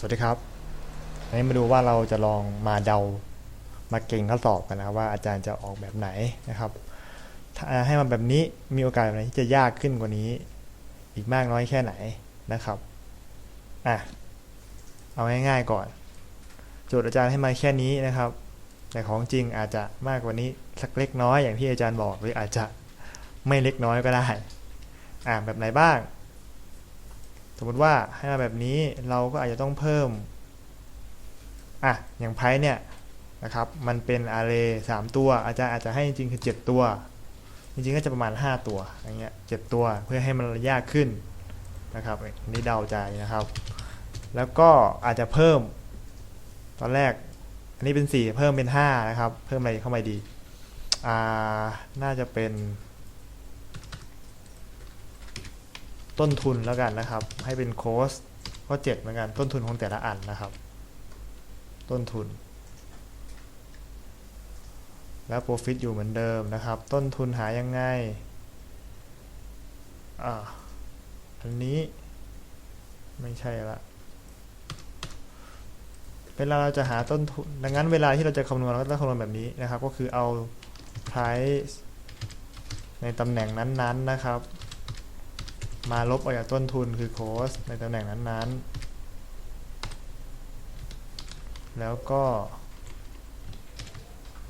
สวัสดีครับวันนี้มาดูว่าเราจะลองมาเดา มาเก่งข้อสอบกันนะว่าอาจารย์จะออกแบบไหนนะครับ ถ้าให้มันแบบนี้มีโอกาสแบบไหนที่จะยากขึ้นกว่านี้ อีกมากน้อยแค่ไหนนะครับอะเอาง่ายๆก่อน โจทย์อาจารย์ให้มาแค่นี้นะครับ แต่ของจริงอาจจะมากกว่านี้สักเล็กน้อยอย่างที่อาจารย์บอกหรืออาจจะไม่เล็กน้อยก็ได้อะแบบไหนบ้าง สมมติว่าให้มาแบบนี้เราก็อาจจะต้องเพิ่มอะอย่างไพ่เนี่ยนะครับมันเป็นอาร์เรย์สามตัวอาจารย์อาจจะให้จริงคือ 7 ตัว จริงๆก็จะประมาณ 5 ตัวอย่างเงี้ยเจ็ดตัวเพื่อให้มันยากขึ้นนะครับอันนี้เดาใจนะครับ แล้วก็อาจจะเพิ่ม ตอนแรก อันนี้เป็น 4 เพิ่มเป็น 5 นะครับ เพิ่มอะไรเข้ามาดีอ่าน่าจะเป็น ต้นทุนแล้วกันนะครับ ให้เป็นโคสก็เจ็ดเหมือนกันต้นทุนของแต่ละอันนะครับ ต้นทุน แล้ว profit อยู่เหมือนเดิมนะครับ ต้นทุนหายังไงอ่าอันนี้ไม่ใช่ละเวลาเราจะหาต้นทุนดังนั้นเวลาที่เราจะคำนวณเราก็ต้องคำนวณแบบนี้นะครับ ก็คือเอา price ในตำแหน่งนั้นๆนะครับ มาลบออกจากต้นทุนคือ cost ในตำแหน่งนั้นๆ แล้วก็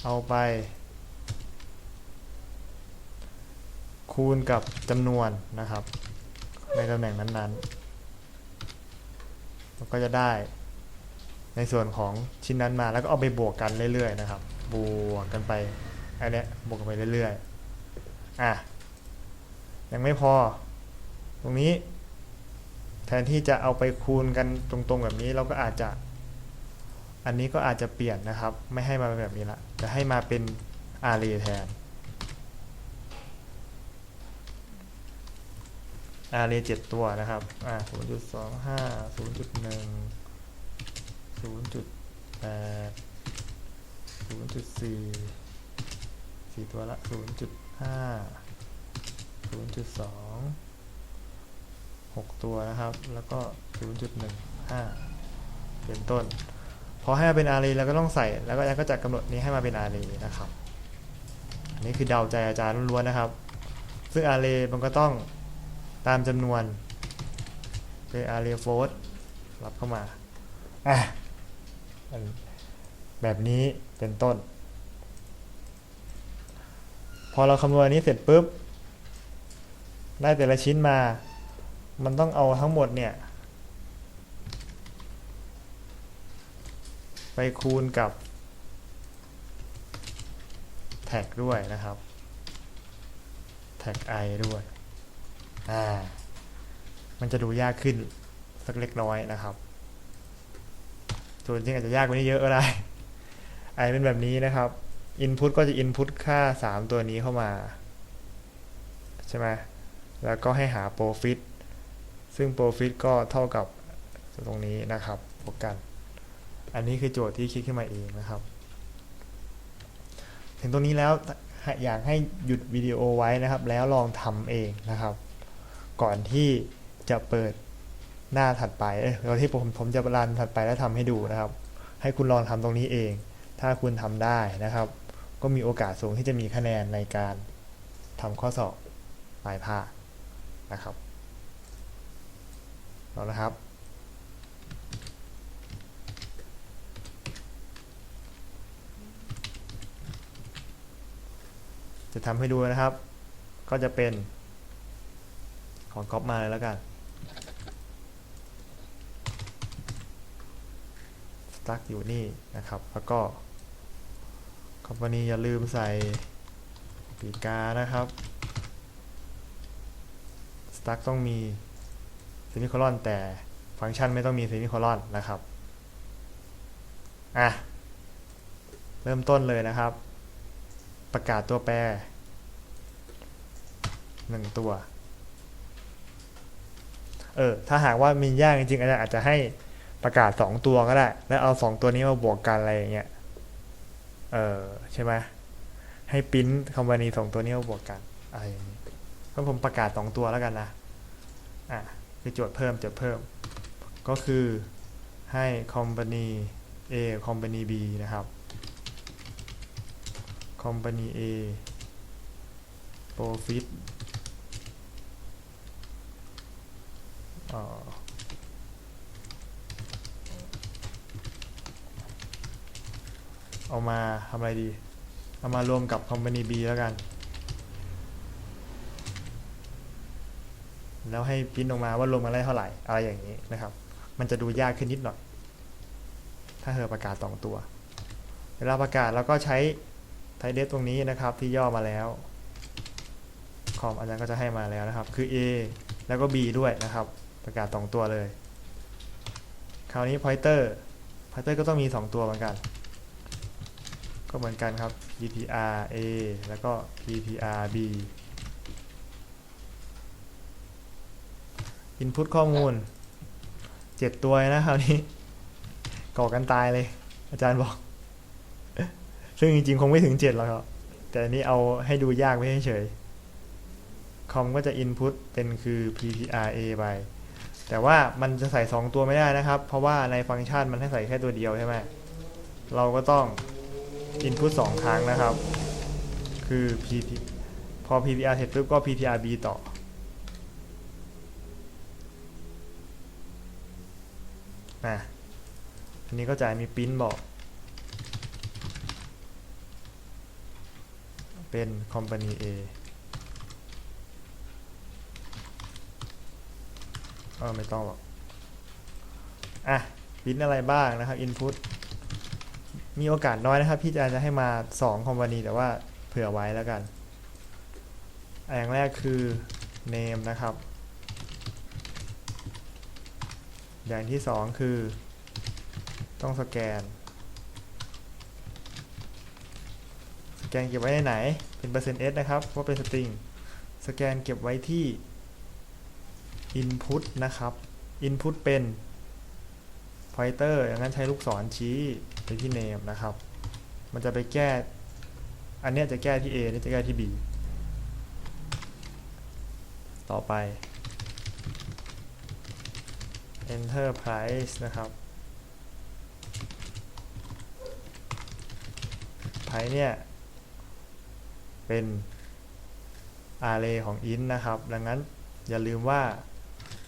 เอาไป คูณกับจำนวนนะครับ ในตำแหน่งนั้นๆแล้วก็จะได้ในส่วนของชิ้นนั้นมาแล้วก็เอาไปบวกกันเรื่อยๆนะครับ บวกกันไปอันเนี้ยบวกกันไปเรื่อยๆอะยังไม่พอ ตรงนี้ แทนที่จะเอาไปคูณกันตรงๆแบบนี้เราก็อาจจะ อันนี้ก็อาจจะเปลี่ยนนะครับ ไม่ให้มาเป็นแบบนี้ละจะให้มาเป็นอารีแทนอารีเจ็ดตัวนะครับอ่าศูนย์จุดสองห้าศูนย์จุดหนึ่งศูนย์จุดแปดศูนย์จุดสี่สี่ตัวละศูนย์จุดห้าศูนย์จุดสอง 6 ตัวนะครับ แล้วก็ 0.15 เป็นต้น พอให้มาเป็นอารีแล้วก็ต้องใส่ แล้วก็อาจารย์ก็จะกำหนดนี้ให้มาเป็นอารีนะครับ อันนี้คือเดาใจอาจารย์ล้วนๆนะครับ ซึ่งอารีมันก็ต้องตามจำนวนเป็นอารีโฟร์รับเข้ามา อะ แบบนี้เป็นต้น พอเราคำนวณนี้เสร็จปุ๊บ ได้แต่ละชิ้นมา มันต้องเอาทั้งหมดเนี่ย ไปคูณกับแท็กด้วยนะครับ แท็ก i ด้วย อ่า มันจะดูยากขึ้นสักเล็กน้อยนะครับ ส่วนจริงอาจจะยากกว่านี้เยอะก็ได้ i เป็นแบบนี้นะครับ input ก็จะ input ค่า 3 ตัวนี้เข้ามา ใช่ไหมแล้วก็ให้หา profit ซึ่ง profit ก็เท่ากับตรงนี้นะครับบวกกัน อันนี้คือโจทย์ที่คิดขึ้นมาเองนะครับ ถึงตรงนี้แล้วอยากให้หยุดวิดีโอไว้นะครับ แล้วลองทำเองนะครับ ก่อนที่จะเปิดหน้าถัดไปเอ้ยก่อที่ผมผมจะรันถัดไปแล้วทำให้ดูนะครับ ให้คุณลองทำตรงนี้เอง ถ้าคุณทำได้นะครับ ก็มีโอกาสสูงที่จะมีคะแนนในการทำข้อสอบปลายภาคนะครับ เอาละครับ จะทำให้ดูนะครับ ก็จะเป็น ของก๊อปมาเลยแล้วกัน สตั๊กอยู่นี่นะครับ แล้วก็คอมพานีอย่าลืมใส่ปีกานะครับ สตั๊กต้องมี มิโคลอนแต่ฟังก์ชันไม่ต้องมีเซมิโคลอนนะครับ อะ เริ่มต้นเลยนะครับ ประกาศตัวแปรหนึ่งตัว เออ ถ้าหากว่ามียากจริงๆอาจจะให้ประกาศสองตัวก็ได้ แล้วเอาสองตัวนี้มาบวกกันอะไรอย่างเงี้ย เออใช่ไหมให้ปริ้นคอมพานีสองตัวนี้มาบวกกันอะไรอย่างนี้ก็ผมประกาศสองตัวแล้วกันนะ อะ คือโจทย์เพิ่มโจทย์เพิ่ม ก็คือให้ company A company B นะครับ company A profit เอ่อเอามาทำอะไรดี เอามารวมกับ company B แล้วกัน แล้วให้พิมพ์ออกมาว่ารวมกันได้เท่าไหร่ อะไรอย่างนี้นะครับ มันจะดูยากขึ้นนิดหน่อย ถ้าเธอประกาศสองตัว เวลาประกาศเราก็ใช้ไทเดสตรงนี้นะครับที่ย่อมาแล้ว คอมอาจารย์ก็จะให้มาแล้วนะครับ คือ A แล้วก็ B ด้วยนะครับ ประกาศสองตัวเลย คราวนี้ pointer pointer ก็ต้องมี 2 ตัวเหมือนกัน ก็เหมือนกันครับ ppr a แล้วก็ ppr b input ข้อมูล7ตัวนะคราวนี้ก่อกันตายเลย อาจารย์บอก ซึ่งจริงๆ คงไม่ถึง7หรอกครับ แต่นี้เอาให้ดูยากไว้เฉยคอมก็จะ input เป็นคือ ppra ไป แต่ว่ามันจะใส่ 2 ตัวไม่ได้นะครับ เพราะว่าในฟังก์ชันมันให้ใส่แค่ตัวเดียวใช่ไหม เราก็ต้อง input 2 ครั้งนะครับ คือ pp พอ ppr เสร็จปุ๊บก็ pprb ต่อ อะอันนี้ก็จะมีปิ้นบอก เป็น company A เออไม่ต้องหรอก อะปิ้นอะไรบ้างนะครับ input มีโอกาสน้อยนะครับ พี่จายจะให้มา2 company แต่ว่าเผื่อไว้แล้วกันอะอย่างแรกคือ name นะครับ อย่างที่2คือ ต้องสแกน สแกนเก็บไว้ในไหน เป็นเปอร์เซ็นต์ s นะครับ ว่าเป็นสตริง สแกนเก็บไว้ที่ input นะครับ input เป็น pointer อย่างนั้นใช้ลูกศรชี้ไปที่ name นะครับ มันจะไปแก้ อันเนี้ยจะแก้ที่ a นี่จะแก้ที่ b ต่อไป enter price นะครับ price เนี่ย เป็น array ของ int นะครับ ดังนั้นอย่าลืมว่า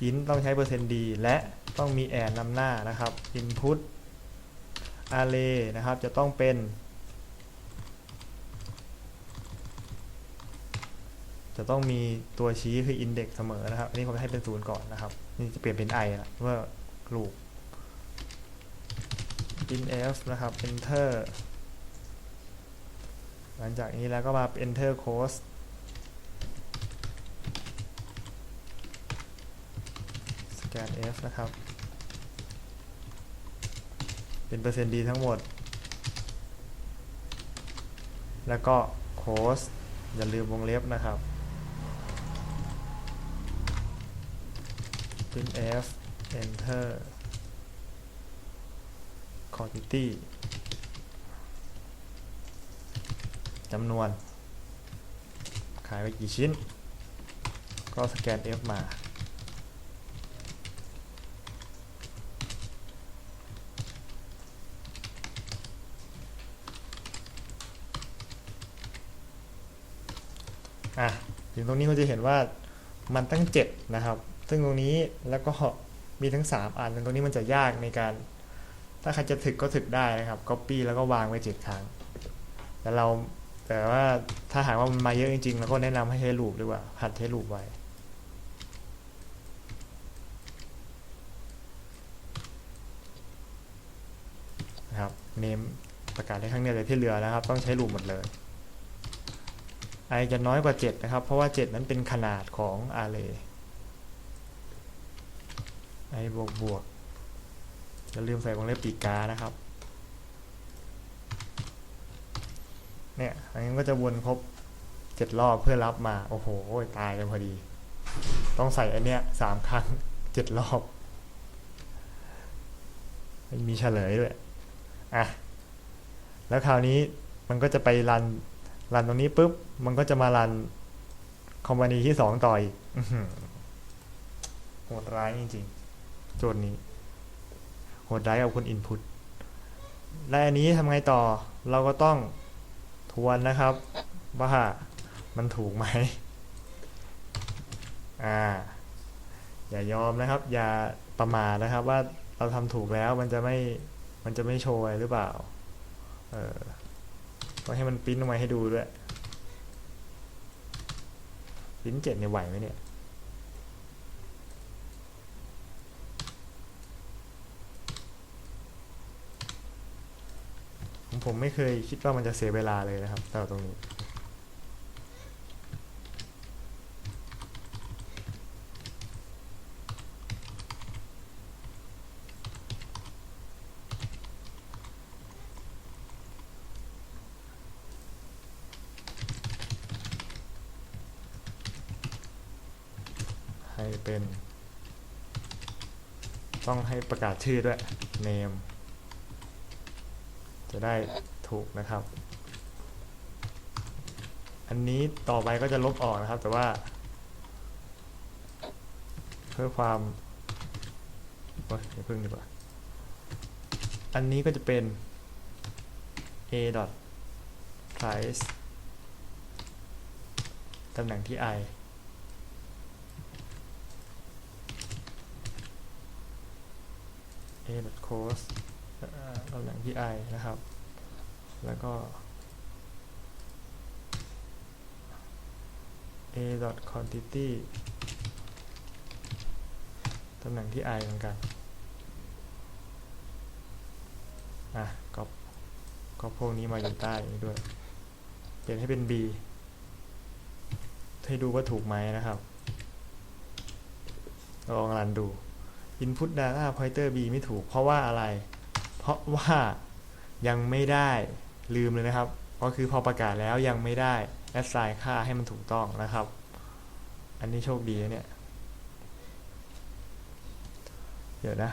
int ต้องใช้เปอร์เซ็นต์ d และต้องมี and นำหน้านะครับ input array นะครับ จะต้องเป็น จะต้องมีตัวชี้คือ index เสมอนะครับ อันนี้ผมให้เป็นศูนย์ก่อนนะครับ นี่จะเปลี่ยนเป็น i ละเมื่อลูก printf นะครับ enter หลังจากนี้แล้วก็มา enter code scan f นะครับ เป็นเปอร์เซ็นต์ดีทั้งหมด แล้วก็ close อย่าลืมวงเล็บนะครับ printf enter quantity จำนวน ขายไปกี่ชิ้น ก็สแกน F มา อะถึงตรงนี้คุณจะเห็นว่ามันตั้ง 7 นะครับ ซึ่งตรงนี้แล้วก็มีทั้ง 3 อันตรงนี้มันจะยากในการ ถ้าใครจะถึกก็ถึกได้นะครับ Copy แล้วก็วางไว้7ครั้ง แต่เราแต่ว่าถ้าหากว่ามันมาเยอะจริงๆเราก็แนะนำให้ใช้ลูปดีกว่าหัดใช้ลูปไว้นะครับเนมประกาศให้ข้งเนี้ยเลยที่เหลือนะครับ ต้องใช้ลูปหมดเลย i จะน้อยกว่า 7 นะครับ เพราะว่า 7 นั้นเป็นขนาดของ array i บวกบวกอย่าลืมใส่วงเล็บปีกกานะครับ เนี่ยอันนี้ก็จะวนครบ7รอบเพื่อรับมา โอ้โห ตายกันพอดี ต้องใส่อันเนี้ยสามครั้ง7รอบมันมีเฉลยด้วยอะแล้วคราวนี้มันก็จะไปรันรันตรงนี้ปุ๊บ มันก็จะมารันคอมพานีที่สองต่ออีกโหดร้ายจริงๆ โจทย์นี้โหดร้กับคน input และอันนี้ทำไงต่อเราก็ต้องทวนนะครับ ว่ามันถูกไหมอ่า อย่ายอมนะครับ อย่าประมาทนะครับ ว่าเราทำถูกแล้วมันจะไม่มันจะไม่โชว์หรือเปล่า เออต้องให้มันปิ้นออกมาให้ดูด้วยปิ้นเจ็ดเนี่ยไหวไหมเนี่ย ผมไม่เคยคิดว่ามันจะเสียเวลาเลยนะครับแต่ตรงนี้ ให้เป็น ต้องให้ประกาศชื่อด้วย name จะได้ถูกนะครับ อันนี้ต่อไปก็จะลบออกนะครับ แต่ว่า เพื่อความโอ้ยอย่าพึ่งดีกว่า อันนี้ก็จะเป็น a dot price ตำแหน่งที่ i a dot cost ตำแหน่งที่ i นะครับ แล้วก็ a dot quantity ตำแหน่งที่ i เหมือนกัน อะก็ก็พวกนี้มาอยู่ใต้นี้ด้วย เปลี่ยนให้เป็น b ให้ดูว่าถูกไหมนะครับ ลองรันดู input data pointer b ไม่ถูกเพราะว่าอะไร เพราะว่ายังไม่ได้ลืมเลยนะครับ ก็คือพอประกาศแล้วยังไม่ได้ assign ค่าให้มันถูกต้องนะครับ อันนี้โชคดีเนี่ย เดี๋ยวนะ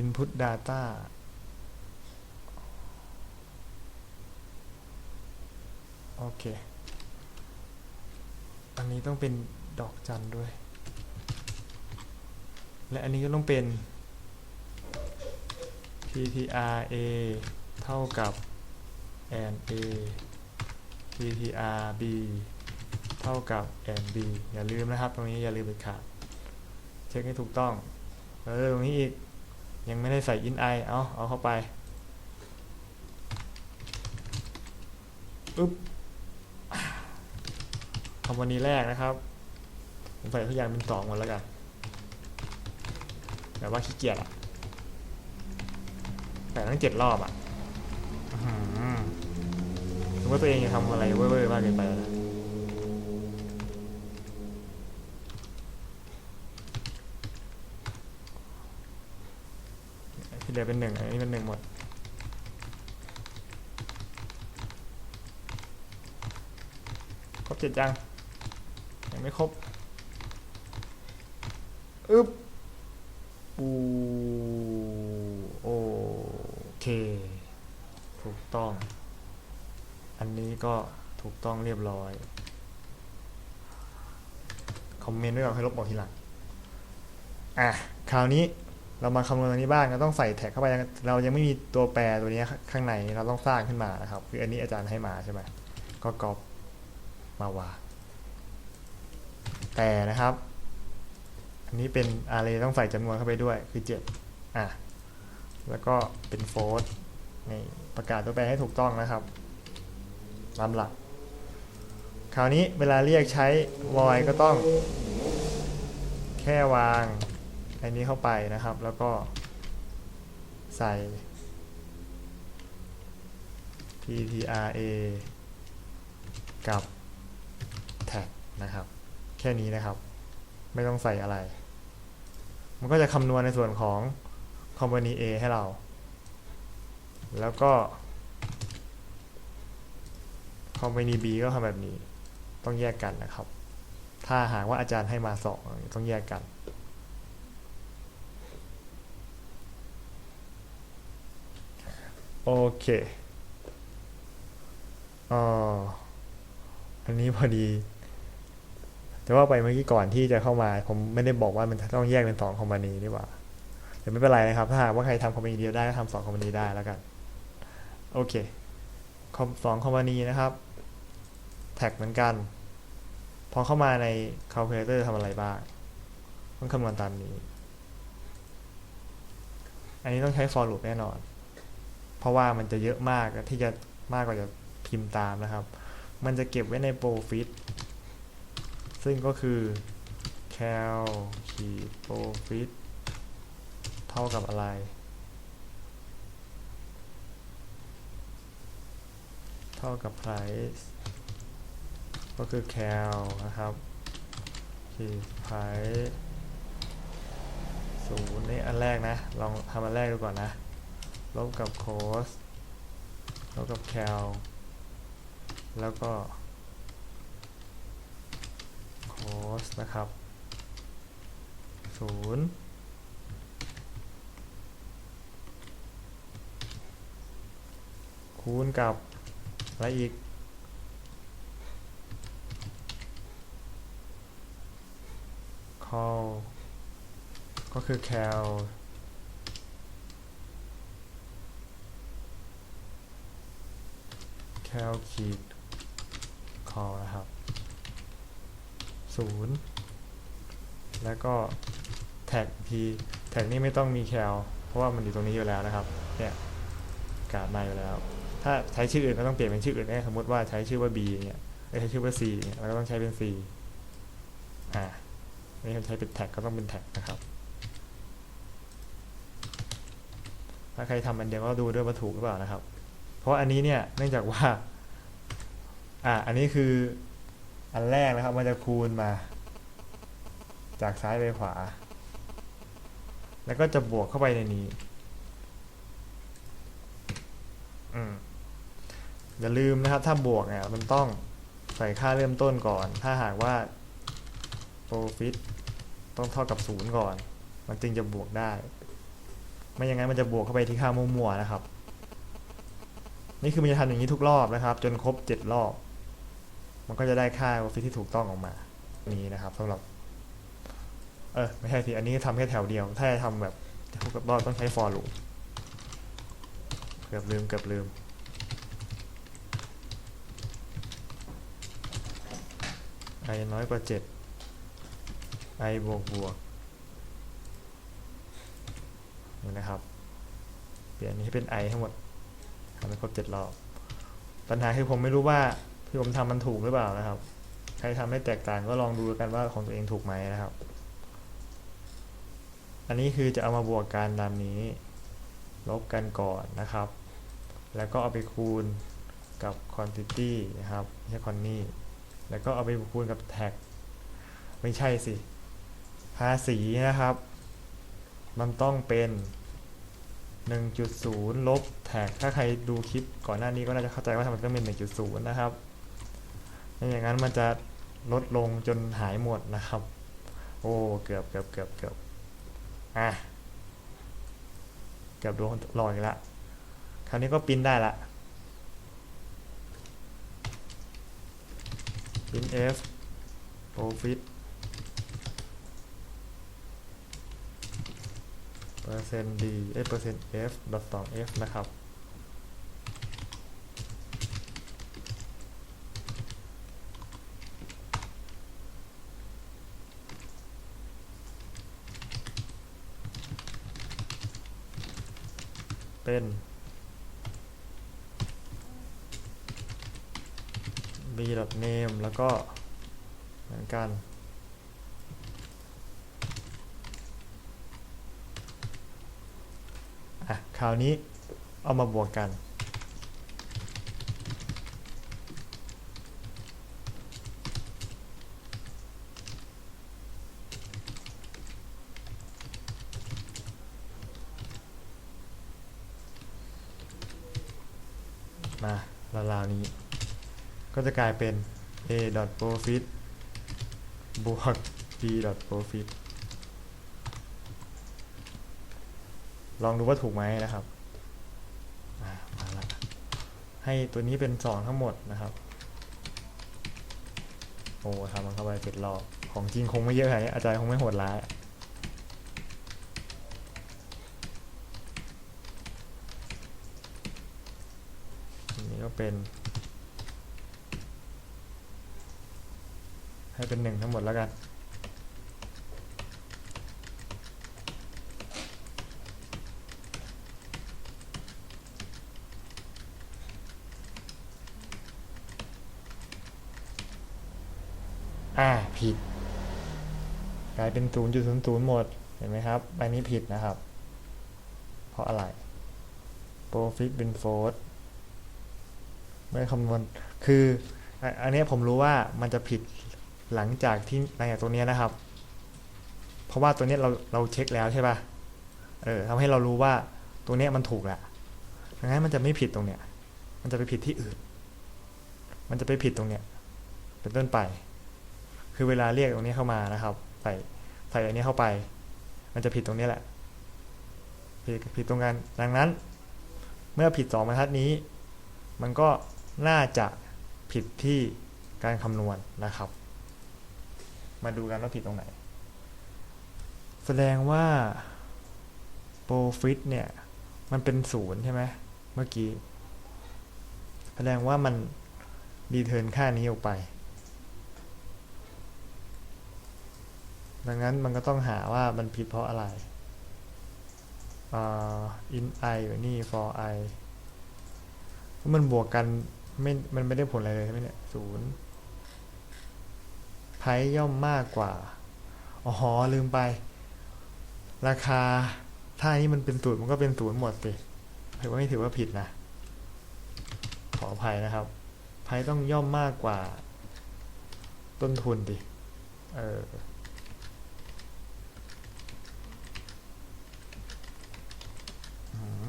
input data โอเค อันนี้ต้องเป็นดอกจันด้วย และอันนี้ก็ต้องเป็น ptr a เท่ากับ and a ptr b เท่ากับ and b อย่าลืมนะครับ ตรงนี้อย่าลืมเด็ดขาด เช็คให้ถูกต้อง เออ ตรงนี้อีก ยังไม่ได้ใส่ in i เอาเอาเข้าไปอึ๊บคำวันนี้แรกนะครับผมใส่ทุกอย่างเป็นสองหมดแล้วกัน แบบว่าขี้เกียจอะ แต่ตั้งเจ็ดรอบอะอื้อหือรู้ว่าตัวเองจะทำอะไรเว่อร์ๆมากเกินไปแล้วนะที่เหลือเป็นหนึ่งอันนี้เป็นหนึ่งหมดครบเจ็ดยังยังไม่ครบอึ๊บปูโอ เค ถูกต้อง อันนี้ก็ถูกต้องเรียบร้อย คอมเมนต์ไว้ก่อนให้ลบออกทีหลัง อะ คราวนี้เรามาคำนวณตรงนี้บ้างเราต้องใส่แท็กเข้าไป เรายังไม่มีตัวแปรตัวนี้ข้างใน เราต้องสร้างขึ้นมานะครับ คืออันนี้อาจารย์ให้มาใช่ไหม ก็ก๊อปมาวางแต่นะครับ อันนี้เป็น array ต้องใส่จำนวนเข้าไปด้วย คือ 7 อะ แล้วก็เป็น float นี่ประกาศตัวแปรให้ถูกต้องนะครับลำหลัก คราวนี้เวลาเรียกใช้ void ก็ต้อง แค่วางอันนี้เข้าไปนะครับ แล้วก็ใส่ ptra กับ tag นะครับ แค่นี้นะครับ ไม่ต้องใส่อะไร มันก็จะคำนวณในส่วนของ company A ให้เรา แล้วก็ company B ก็ทำแบบนี้ ต้องแยกกันนะครับ ถ้าหากว่าอาจารย์ให้มาสองต้องแยกกัน โอเคอ๋ออันนี้พอดีแต่ว่าไปเมื่อกี้ก่อนที่จะเข้ามา ผมไม่ได้บอกว่ามันต้องแยกเป็นสองคอมพานีดีกว่า แต่ไม่เป็นไรนะครับ ถ้าหากว่าใครทำคอมพานีเดียวได้ก็ทำสองคอมพานีได้แล้วกัน โอเคคอมสองคอมพานีนะครับ แท็กเหมือนกัน พอเข้ามาใน calculator ทำอะไรบ้าง ต้องคำนวณตามนี้ อันนี้ต้องใช้ for loop แน่นอน เพราะว่ามันจะเยอะมากที่จะมากกว่าจะพิมพ์ตามนะครับ มันจะเก็บไว้ใน profit ซึ่งก็คือ cal ขีด profit เท่ากับอะไร เท่ากับ price ก็คือ cal นะครับขีด price ศูนย์นี่อันแรกนะ ลองทำอันแรกดูก่อนนะ ลบกับ cost ลบกับ cal แล้วก็ cost นะครับศูนย์ คูณกับอะไรอีก call ก็คือ cal cal ขีด call นะครับศูนย์แล้วก็แท็กทีแท็กนี่ไม่ต้องมี cal เพราะว่ามันอยู่ตรงนี้อยู่แล้วนะครับ เนี่ยการมาอยู่แล้ว ถ้าใช้ชื่ออื่นก็ต้องเปลี่ยนเป็นชื่ออื่นได้สมมติว่าใช้ชื่อว่า b เนี่ยเอ้ยใช้ชื่อว่า c เนี่ยเราก็ต้องใช้เป็น c อ่านี่ใช้เป็นแท็กก็ต้องเป็นแท็กนะครับ ถ้าใครทำอันเดียวก็ดูด้วยว่าถูกหรือเปล่านะครับ เพราะอันนี้เนี่ยเนื่องจากว่า อ่า อันนี้คืออันแรกนะครับ มันจะคูณมา จากซ้ายไปขวา แล้วก็จะบวกเข้าไปในนี้ อืม อย่าลืมนะครับถ้าบวกเนี่ยมันต้องใส่ค่าเริ่มต้นก่อน ถ้าหากว่า profit ต้องเท่ากับศูนย์ก่อน มันจึงจะบวกได้ ไม่อย่างนั้นมันจะบวกเข้าไปที่ค่ามั่วๆนะครับ นี่คือมันจะทำอย่างนี้ทุกรอบนะครับ จนครบเจ็ดรอบ มันก็จะได้ค่า profit ที่ถูกต้องออกมานี้นะครับสำหรับ เออไม่ใช่สิอันนี้ทำแค่แถวเดียว ถ้าจะทำแบบทุกรอบต้องใช้ for loop เกือบลืมเกือบลืม i น้อยกว่าเจ็ด i บวกบวกนี่นะครับ เปลี่ยนอันนี้ให้เป็น i ทั้งหมดทำให้ครบเจ็ดรอบ ปัญหาคือผมไม่รู้ว่าที่ผมทำมันถูกหรือเปล่านะครับ ใครทำให้แตกต่างก็ลองดูกันว่าของตัวเองถูกไหมนะครับ อันนี้คือจะเอามาบวกกันตามนี้ ลบกันก่อนนะครับ แล้วก็เอาไปคูณกับ quantity นะครับไม่ใช่ con นี่ แล้วก็เอาไปคูณกับ tag ไม่ใช่สิ ภาษีนะครับ มันต้องเป็น 1.0 ลบแท็ก ถ้าใครดูคลิปก่อนหน้านี้ก็น่าจะเข้าใจว่าทำไมต้องเป็น 1.0 นะครับไม่อย่างนั้นมันจะลดลงจนหายหมดนะครับ โอ้ เกือบเกือบเกือบเกือบอะ เกือบโดนลอกอีกละ คราวนี้ก็ปริ้นได้ละ ปริ้น f profit เปอร์เซ็นต์ d เอ้เปอร์เซ็นต์ f ดอทสอง f นะครับ เป็น b name แล้วก็เหมือนกัน อะ คราวนี้เอามาบวกกัน กลายเป็น a profit บวก b profit ลองดูว่าถูกไหมนะครับมาละให้ตัวนี้เป็น 2 ทั้งหมดนะครับ โอ้ทำมันเข้าไปเสร็ดรอบ ของจริงคงไม่เยอะไงอาจารย์คงไม่โหดร้ายนี่ก็เป็น ให้เป็นหนึ่งทั้งหมดแล้วกัน อ่าผิด กลายเป็นศูนย์จุดศูนย์หมด เห็นไหมครับใบนี้ผิดนะครับ เพราะอะไร profit เป็น float ไม่คำนวณ คือ อันนี้ผมรู้ว่ามันจะผิด หลังจากที่หลังจากตัวนี้นะครับ เพราะว่าตัวนี้เราเราเช็คแล้วใช่ป่ะเออทำให้เรารู้ว่าตัวนี้มันถูกแหละดังนั้นมันจะไม่ผิดตรงเนี้ย มันจะไปผิดที่อื่น มันจะไปผิดตรงเนี้ย เป็นต้นไป คือเวลาเรียกตรงนี้เข้ามานะครับ ใส่ใส่อันนี้เข้าไป มันจะผิดตรงนี้แหละ ผิดผิดตรงกันดังนั้น เมื่อผิดสองบรรทัดนี้ มันก็น่าจะผิดที่การคำนวณนะครับ มาดูกันว่าผิดตรงไหน แสดงว่า profit เนี่ย มันเป็นศูนย์ใช่ไหมเมื่อกี้ แสดงว่ามันรีเทิร์นค่านี้ออกไป ดังนั้นมันก็ต้องหาว่ามันผิดเพราะอะไรอ่ in i อยู่นี่ for i มันบวกกันไม่ มันไม่ได้ผลอะไรเลยใช่ไหมเนี่ยศูนย์ ไพย่อมมากกว่า อ๋อลืมไป ราคา ถ้านี้มันเป็นศูนย์มันก็เป็นศูนย์หมดสิถือว่าไม่ถือว่าผิดนะ ขออภัยนะครับไพต้องย่อมมากกว่า ต้นทุนดิเออ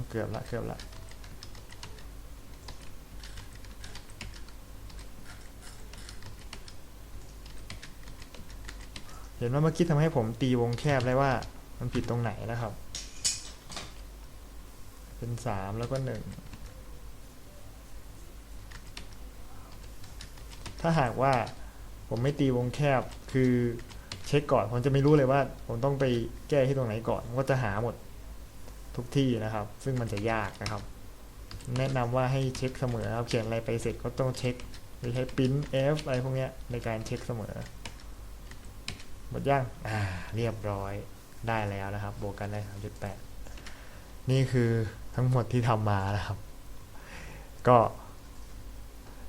เกือบละเกือบละ ห็นว่าเมื่อกี้ทำให้ผมตีวงแคบได้ว่ามันผิดตรงไหนนะครับ เป็นสามแล้วก็หนึ่งถ้าหากว่าผมไม่ตีวงแคบคือเช็คก่อนผมจะไม่รู้เลยว่า ผมต้องไปแก้ที่ตรงไหนก่อนก็จะหาหมดทุกที่นะครับ ซึ่งมันจะยากนะครับ แนะนำว่าให้เช็คเสมอครับเขียนอะไรไปเสร็จก็ต้องเช็คโดยใช้ปิ้น F อะไรพวกนี้ในการเช็คเสมอ หมดยังอ่าเรียบร้อยได้แล้วนะครับ บวกกันได้ 3.8 นี่คือทั้งหมดที่ทำมานะครับ ก็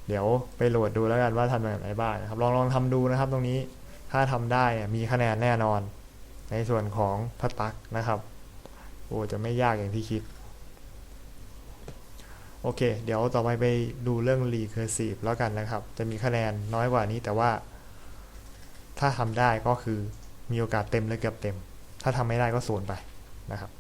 เดี๋ยวไปโหลดดูแล้วกันว่าทำแบบไหนบ้างนะครับ ลองลองทำดูนะครับ ตรงนี้ถ้าทำได้มีคะแนนแน่นอน ในส่วนของพระตักนะครับ โอ้จะไม่ยากอย่างที่คิด โอเค เดี๋ยวต่อไปไปดูเรื่อง recursive แล้วกันนะครับ จะมีคะแนนน้อยกว่านี้แต่ว่า ถ้าทำได้ก็คือมีโอกาสเต็มหรือเกือบเต็ม ถ้าทำไม่ได้ก็ศูนย์ไปนะครับ